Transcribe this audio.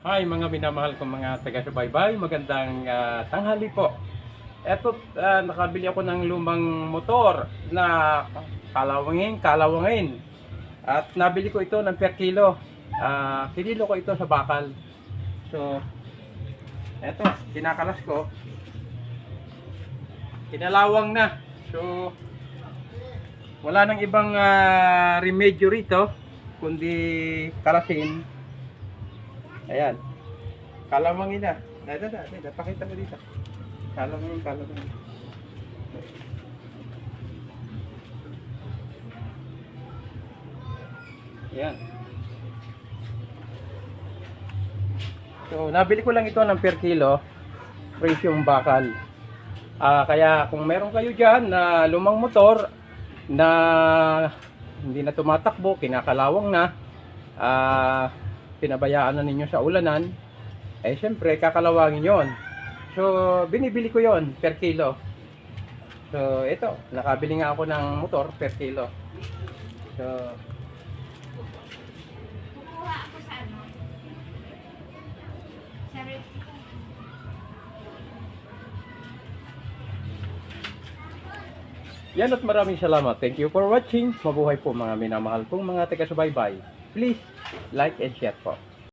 Hi mga minamahal kong mga taga-subaybay, magandang ah, tanghali po. Eto, ah, nakabili ako ng lumang motor na kalawangin, kalawangin. At nabili ko ito ng per kilo. Ah, kinilo ko ito sa bakal. So, eto, kinakalas ko. Kinalawang na. So, wala nang ibang ah, remedyo rito kundi kalasin Ayan. Kalamangin na. Dada, dada, dada. Pakita mo dito. Kalamangin, kalamangin. Ayan. So, nabili ko lang ito ng per kilo. Presyong bakal. Ah, kaya kung meron kayo dyan na lumang motor na hindi na tumatakbo, kinakalawang na, ah, pinabayaan na ninyo sa ulanan, eh syempre kakalawangin yon. So, binibili ko yon per kilo. So, ito, nakabili nga ako ng motor per kilo. So, Kukuha ako sa ano? Sa yan at maraming salamat. Thank you for watching. Mabuhay po mga minamahal kong mga taga-subaybay. Please, like and share po.